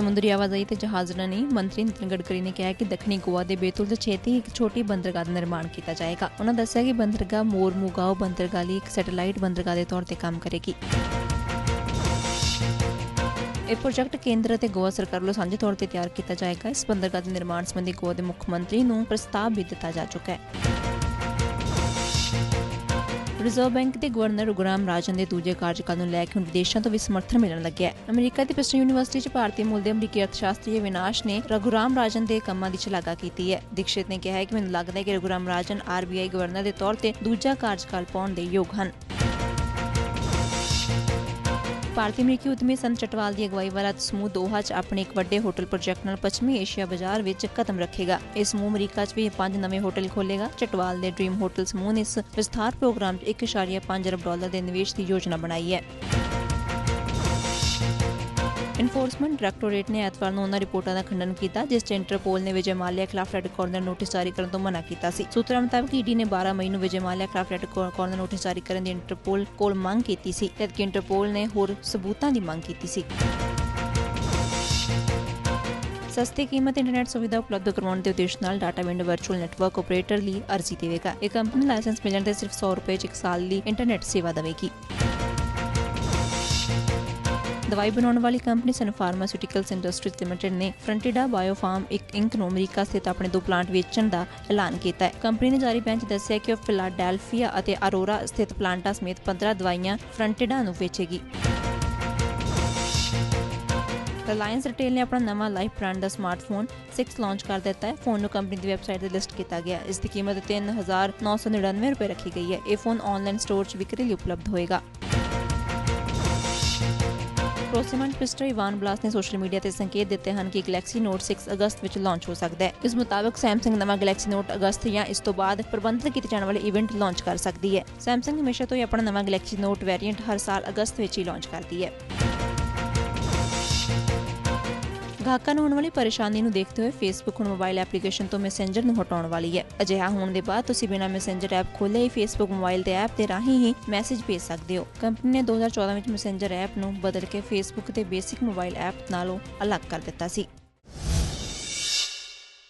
ਸਮੁੰਦਰੀ ਆਵਾਜਾਈ ਤੇ ਜਹਾਜ਼ਰਾਨੀ ਮੰਤਰੀ ਨਿਤਿਨ ਗਡਕਰੀ ਨੇ ਕਿਹਾ ਕਿ ਦੱਖਣੀ ਗੋਆ ਦੇ ਬੇਤੁਲ ਤੋਂ ਛੇਤੀ ਇੱਕ ਛੋਟੀ ਬੰਦਰਗਾਹ ਦਾ ਨਿਰਮਾਣ ਕੀਤਾ ਜਾਏਗਾ। ਉਹਨਾਂ ਦੱਸਿਆ ਕਿ ਬੰਦਰਗਾਹ ਮੋਰਮੁਗਾਓ ਬੰਦਰਗਾਹ ਲਈ ਇੱਕ ਸੈਟੇਲਾਈਟ ਬੰਦਰਗਾਹ ਦੇ ਤੌਰ ਤੇ ਕੰਮ ਕਰੇਗੀ। ਇਹ ਪ੍ਰੋਜੈਕਟ ਕੇਂਦਰ ਅਤੇ ਗੋਆ ਸਰਕਾਰ ਵੱਲੋਂ ਸਾਂਝੇ ਤੌਰ ਤੇ ਤਿਆਰ ਕੀਤਾ ਜਾਏਗਾ। ਇਸ ਬੰਦਰਗਾਹ ਦੇ ਨਿਰਮਾਣ ਸੰਬੰਧੀ ਗੋਆ ਦੇ ਮੁੱਖ ਮੰਤਰੀ ਨੂੰ ਪ੍ਰਸਤਾਵ ਵੀ ਦਿੱਤਾ ਜਾ ਚੁੱਕਾ ਹੈ। ਰਿਜ਼ਰਵ ਬੈਂਕ ਦੇ ਗਵਰਨਰ ਰਘੁਰਾਮ ਰਾਜਨ ਦੇ ਦੂਜੇ ਕਾਰਜਕਾਲ ਨੂੰ ਲੈ ਕੇ ਹੁਣ ਵਿਦੇਸ਼ਾਂ ਤੋਂ ਵੀ ਸਮਰਥਨ ਮਿਲਣ ਲੱਗਿਆ ਹੈ। ਅਮਰੀਕਾ ਦੀ ਪ੍ਰਿੰਸਟਨ ਯੂਨੀਵਰਸਿਟੀ 'ਚ ਭਾਰਤੀ ਮੂਲ ਦੇ ਅਮਰੀਕੀ ਅਰਥਸ਼ਾਸਤਰੀ ਵਿਨਾਸ਼ ਨੇ ਰਘੁਰਾਮ ਰਾਜਨ ਦੇ ਕੰਮਾਂ ਦੀ ਸ਼ਲਾਘਾ ਕੀਤੀ ਹੈ। ਦੀਕਸ਼ਿਤ ਨੇ ਕਿਹਾ ਹੈ ਕਿ ਮੈਨੂੰ ਲੱਗਦਾ ਹੈ ਕਿ ਰਘੁਰਾਮ ਰਾਜਨ ਆਰਬੀਆਈ ਗਵਰਨਰ ਦੇ ਤੌਰ ਤੇ ਦੂਜਾ ਕਾਰਜਕਾਲ ਪਾਉਣ ਦੇ ਯੋਗ ਹਨ। ਭਾਰਤੀ ਅਮਰੀਕੀ ਉਦਮੀ ਸੰਤ ਚਟਵਾਲ ਦੀ ਅਗਵਾਈ ਵਾਲਾ ਸਮੂਹ ਦੋਹਾ 'ਚ ਆਪਣੇ ਇੱਕ ਵੱਡੇ ਹੋਟਲ ਪ੍ਰੋਜੈਕਟ ਨਾਲ ਪੱਛਮੀ ਏਸ਼ੀਆ ਬਾਜ਼ਾਰ ਵਿੱਚ ਕਦਮ ਰੱਖੇਗਾ। ਇਸ ਸਮੂਹ ਅਮਰੀਕਾ 'ਚ ਵੀ ਪੰਜ ਨਵੇਂ ਹੋਟਲ ਖੋਲੇਗਾ ਚਟਵਾਲ ਦੇ ਡ੍ਰੀਮ ਹੋਟਲ ਸਮੂਹ ਨੇ ਇਸ ਵਿਸਥਾਰ ਪ੍ਰੋਗਰਾਮ 'ਚ 1.5 ਅਰਬ ਡਾਲਰ ਦੇ ਨਿਵੇਸ਼ ਦੀ ਯੋਜਨਾ ਬਣਾਈ ਹੈ। ਇਨਫੋਰਸਮੈਂਟ ਡਾਇਰੈਕਟੋਰੇਟ ਨੇ ਐਤਵਾਰ ਨੂੰ ਉਹਨਾਂ ਰਿਪੋਰਟਾਂ ਦਾ ਖੰਡਨ ਕੀਤਾ, ਜਿਸ 'ਚ ਇੰਟਰਪੋਲ ਨੇ ਵਿਜੇ ਮਾਲਿਆ ਖਿਲਾਫ ਰੈੱਡ ਕਾਰਨਰ ਨੋਟਿਸ ਜਾਰੀ ਕਰਨ ਤੋਂ ਮਨਾ ਕੀਤਾ ਸੀ। ਸੂਤਰਾਂ ਮੁਤਾਬਕ ਈਡੀ ਨੇ 12 ਮਈ ਨੂੰ ਵਿਜੇ ਮਾਲਿਆ ਖਿਲਾਫ ਰੈੱਡ ਕਾਰਨਰ ਨੋਟਿਸ ਜਾਰੀ ਕਰਨ ਦੀ ਇੰਟਰਪੋਲ ਕੋਲ ਮੰਗ ਕੀਤੀ ਸੀ, ਜਦਕਿ ਇੰਟਰਪੋਲ ਨੇ ਹੋਰ ਸਬੂਤਾਂ ਦੀ ਮੰਗ ਕੀਤੀ ਸੀ। ਸਸਤੀ ਕੀਮਤ ਇੰਟਰਨੈਟ ਸੁਵਿਧਾ ਉਪਲਬਧ ਕਰਵਾਉਣ ਦੇ ਉਦੇਸ਼ ਨਾਲ data wind virtual network operator ਲਈ ਅਰਜ਼ੀ ਦੇਵੇਗਾ। ਇਹ ਕੰਪਨੀ ਲਾਇਸੈਂਸ ਮਿਲਣ ਤੇ ਸਿਰਫ 100 ਰੁਪਏ 'ਚ ਇੱਕ ਸਾਲ ਲਈ ਇੰਟਰਨੈਟ ਸੇਵਾ ਦੇਵੇਗੀ। ਦਵਾਈ ਬਣਾਉਣ ਵਾਲੀ company Sun pharmaceuticals industries limited ਨੇ ਫਰੰਟਿਡਾ ਬਾਇਓਫਾਰਮ ਇੱਕ ਇੰਕ ਨੂੰ ਅਮਰੀਕਾ ਸਥਿਤ ਆਪਣੇ ਦੋ ਪਲਾਂਟ ਵੇਚਣ ਦਾ ਐਲਾਨ ਕੀਤਾ ਹੈ। ਕੰਪਨੀ ਨੇ ਜਾਰੀ ਬੈਂਚ ਦੱਸਿਆ ਕਿ ਉਹ ਫਿਲਾਡੈਲਫੀਆ ਅਤੇ ਅਰੋਰਾ ਸਥਿਤ ਪਲਾਂਟਾਂ ਸਮੇਤ 15 ਦਵਾਈਆਂ ਫਰੰਟਿਡਾ ਨੂੰ ਵੇਚੇਗੀ। ਰਿਲਾਇੰਸ ਰਿਟੇਲ ਨੇ ਆਪਣਾ ਨਵਾਂ ਲਾਈਫ ਬ੍ਰਾਂਡ ਦਾ ਸਮਾਰਟਫੋਨ 6 ਲਾਂਚ ਕਰ ਦਿੱਤਾ ਹੈ। ਫੋਨ ਨੂੰ ਕੰਪਨੀ ਦੀ ਵੈਬਸਾਈਟ ਤੇ ਲਿਸਟ ਕੀਤਾ ਗਿਆ ਇਸ ਦੀ ਕੀਮਤ 3999 ਰੁਪਏ ਰੱਖੀ ਗਈ ਹੈ। ਇਹ ਫੋਨ ਆਨਲਾਈਨ ਸਟੋਰ 'ਚ ਵਿਕਰੀ ਲਈ ਉਪਲਬਧ ਹੋਏਗਾ। ਪ੍ਰੋਸੀਮੈਂਟ ਪਿਸਟਰ ਇਵਾਨ ਬਲਾਸ ਨੇ ਸੋਸ਼ਲ ਮੀਡੀਆ ਤੇ ਸੰਕੇਤ ਦਿੱਤੇ ਹਨ ਕਿ ਗੈਲੈਕਸੀ ਨੋਟ 6 ਅਗਸਤ ਵਿੱਚ ਲਾਂਚ ਹੋ ਸਕਦਾ ਹੈ। ਇਸ ਮੁਤਾਬਕ ਸੈਮਸੰਗ ਨਵਾਂ ਗੈਲੈਕਸੀ ਨੋਟ ਅਗਸਤ ਜਾਂ ਇਸ ਤੋਂ ਬਾਅਦ ਪ੍ਰਬੰਧਿਤ ਕੀਤੇ ਜਾਣ ਵਾਲੇ ਇਵੈਂਟ ਲਾਂਚ ਕਰ ਸਕਦੀ ਹੈ। ਸੈਮਸੰਗ ਹਮੇਸ਼ਾ ਤੋਂ ਹੀ ਆਪਣਾ ਨਵਾਂ ਗੈਲੈਕਸੀ ਨੋਟ ਵੇਰੀਐਂਟ ਹਰ ਸਾਲ ਅਗਸਤ ਵਿੱਚ ਹੀ ਲਾਂਚ ਕਰਦੀ ਹੈ। ਗਾਹਕਾਂ ਨੂੰ ਹੋਣ ਵਾਲੀ ਪਰੇਸ਼ਾਨੀ ਨੂੰ ਦੇਖਦੇ ਹੋਏ ਫੇਸਬੁੱਕ ਹੁਣ ਮੋਬਾਈਲ ਐਪਲੀਕੇਸ਼ਨ ਤੋਂ ਮੈਸੇਂਜਰ ਨੂੰ ਹਟਾਉਣ ਵਾਲੀ ਹੈ। ਅਜਿਹਾ ਹੋਣ ਦੇ ਬਾਅਦ ਤੁਸੀਂ ਬਿਨਾਂ ਮੈਸੇਂਜਰ ਐਪ ਖੋਲ੍ਹੇ ਹੀ ਫੇਸਬੁੱਕ ਮੋਬਾਈਲ ਦੇ ਐਪ ਦੇ ਰਾਹੀਂ ਹੀ ਮੈਸੇਜ ਭੇਜ ਸਕਦੇ ਹੋ। ਕੰਪਨੀ ਨੇ 2014 ਵਿੱਚ ਮੈਸੇਂਜਰ ਐਪ ਨੂੰ ਬਦਲ ਕੇ ਫੇਸਬੁੱਕ ਦੇ ਬੇਸਿਕ ਮੋਬਾਈਲ ਐਪ ਨਾਲੋਂ ਅਲੱਗ ਕਰ ਦਿੱਤਾ ਸੀ।